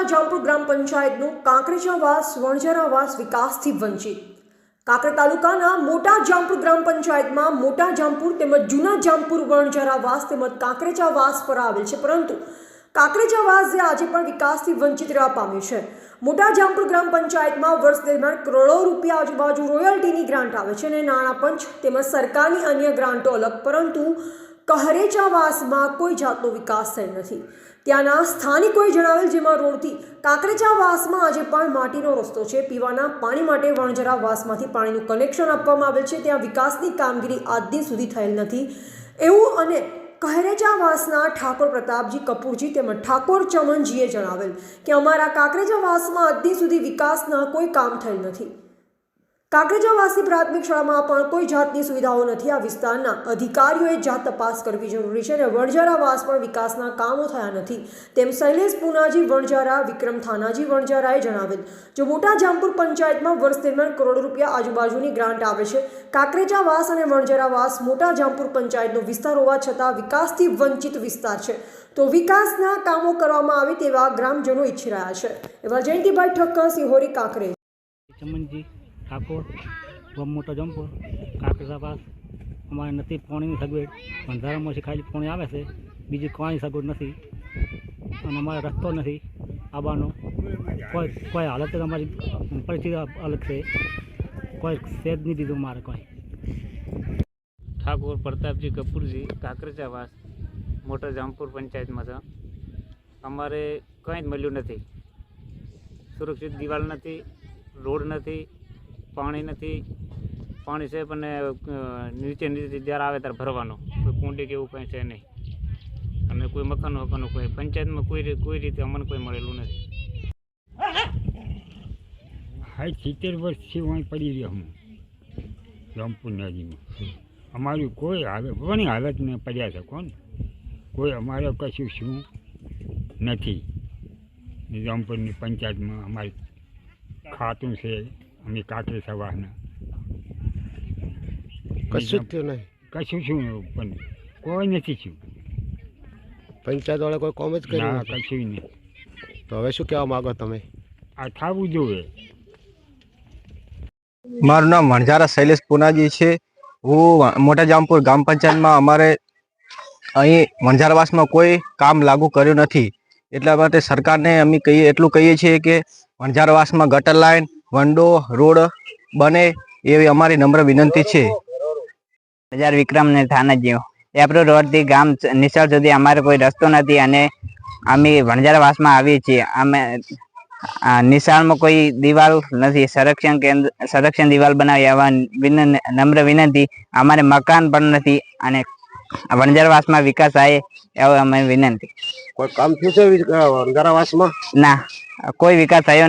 મોટા જામપુર ગ્રામ પંચાયતનું કાંકરેજાવાસ, વણઝરાવાસ વિકાસથી વંચિત. કાંકરેજ તાલુકાના મોટા જામપુર ગ્રામ પંચાયતમાં મોટા જામપુર તેમજ જૂના જામપુર વણઝરાવાસ તેમજ કાંકરેજાવાસ પર આવેલ છે. પરંતુ કાંકરેજાવાસ જે આજે પણ વિકાસથી વંચિત રહેવા પામ્યું છે. મોટા જામપુર ગ્રામ પંચાયતમાં વર્ષ દરમિયાન કરોડો રૂપિયા આજુબાજુ રોયલ્ટીની ગ્રાન્ટ આવે છે અને નાણાં પંચ તેમજ સરકારની અન્ય ગ્રાન્ટો અલગ. પરંતુ કહરેચાવાસમાં કોઈ જાતનો વિકાસ થયેલ નથી. ત્યાંના સ્થાનિકોએ જણાવેલ જેમાં રોડથી કાંકરેચાવાસમાં આજે પણ માટીનો રસ્તો છે. પીવાના પાણી માટે વણજરાવાસમાંથી પાણીનું કનેક્શન આપવામાં આવેલ છે. ત્યાં વિકાસની કામગીરી આજ સુધી થયેલ નથી. એવું અને કહરેચાવાસના ઠાકોર પ્રતાપજી કપૂરજી તેમજ ઠાકોર ચમનજીએ જણાવેલ કે અમારા કાંકરેજાવાસમાં દિન સુધી વિકાસના કોઈ કામ થયેલ નથી. કાંકરેજાવાસી પ્રાથમિક શાળામાં પણ કોઈ જાતની સુવિધાઓ નથી આ વિસ્તારના અધિકારીઓએ જાત તપાસ કરવી જરૂરી છે અને વણઝારાવાસ પણ વિકાસના કામો થયા નથી. તેમ શૈલેષ પૂનાજી વણઝારા, વિક્રમ થાનાજી વણઝારાએ જણાવેલ જો મોટા જામપુર પંચાયતમાં વર્ષ દરમિયાન કરોડો રૂપિયા આજુબાજુની ગ્રાન્ટ આવે છે કાંકરેજાવાસ અને વણઝારાવાસ મોટા જામપુર પંચાયતનો વિસ્તાર હોવા છતાં વિકાસથી વંચિત વિસ્તાર છે. તો વિકાસના કામો કરવામાં આવે તેવા ગ્રામજનો ઈચ્છી રહ્યા છે. એવા જયંતિભાઈ ઠક્કર, સિહોરી, કાંકરેજ. ઠાકોર, બહુ મોટો જંપો કાકસાપાસ અમારે નથી પાણીની સગવડ અંધારામાંથી ખાલી પાણી આવે છે. બીજી કોઈ સગવડ નથી. અને અમારે રસ્તો નથી. આવવાનો કોઈ કોઈ હાલત અમારી પરિસ્થિતિ અલગ છે. કોઈ સેજ નહીં દીધું મારે કોઈ. ઠાકોર પ્રતાપજી કપૂરજી કાકરેચાવાસ મોટા જામપુર પંચાયતમાં છે. અમારે કંઈ જ મળ્યું નથી. સુરક્ષિત દિવાલ નથી, રોડ નથી પાણી નથી. પાણી છે પણ અ, નીચે નીચે જ્યારે આવે ત્યારે ભરવાનું. કોઈ કુંડી કે એવું કંઈ છે નહીં. અને કોઈ મકાન વકાનું કોઈ પંચાયતમાં કોઈ કોઈ રીતે અમને કોઈ મળેલું નથી. હા સિત્તેર વર્ષથી હું પડી રહ્યો હું. રામપુર અમારી કોઈ હાલત કોની હાલત ને પડ્યા છે કોણ? કોઈ અમારે કશું શું નથી. રામપુરની પંચાયતમાં અમારી ખાતું છે. અમે કાંકરી સવારના. કશું જ થયું નહીં. કશું શું પણ કોઈ નથી શું પંચાયત વાળા કોઈ કોમ જ કર્યું કશું નહીં. તો હવે શું કહેવા માંગો તમે? આ થવું જોઈએ. મારું નામ વણઝારા શૈલેષ પુનાજી છે. હું મોટા જામપુર ગ્રામ પંચાયતમાં અમારે અહીં વણઝારાવાસમાં કોઈ કામ લાગુ કર્યું નથી. એટલા માટે સરકારને અમે કહીએ એટલું કહીએ છીએ કે વણઝારાવાસમાં ગટર લાઈન વંડો રોડ બને એવી અમારી નમ્ર વિનંતી છે. બજાર વિક્રમ ને થાનજીઓ એપ્રો રોડથી ગામ નિશાળ સુધી અમારે કોઈ રસ્તો નથી અને અમે વણજારવાસમાં આવીએ છીએ. અમે નિશાળમાં કોઈ દિવાલ નથી. સંરક્ષણ કેન્દ્ર સંરક્ષણ દિવાલ બનાવી આવવા વિનન નમ્ર વિનંતી. અમારે મકાન પણ નથી અને વણજારવાસમાં વિકાસ થાય એવો અમે વિનંતી. કોઈ કામ થયું છે અંધારાવાસમાં ના કોઈ વિકાસ થયો નથી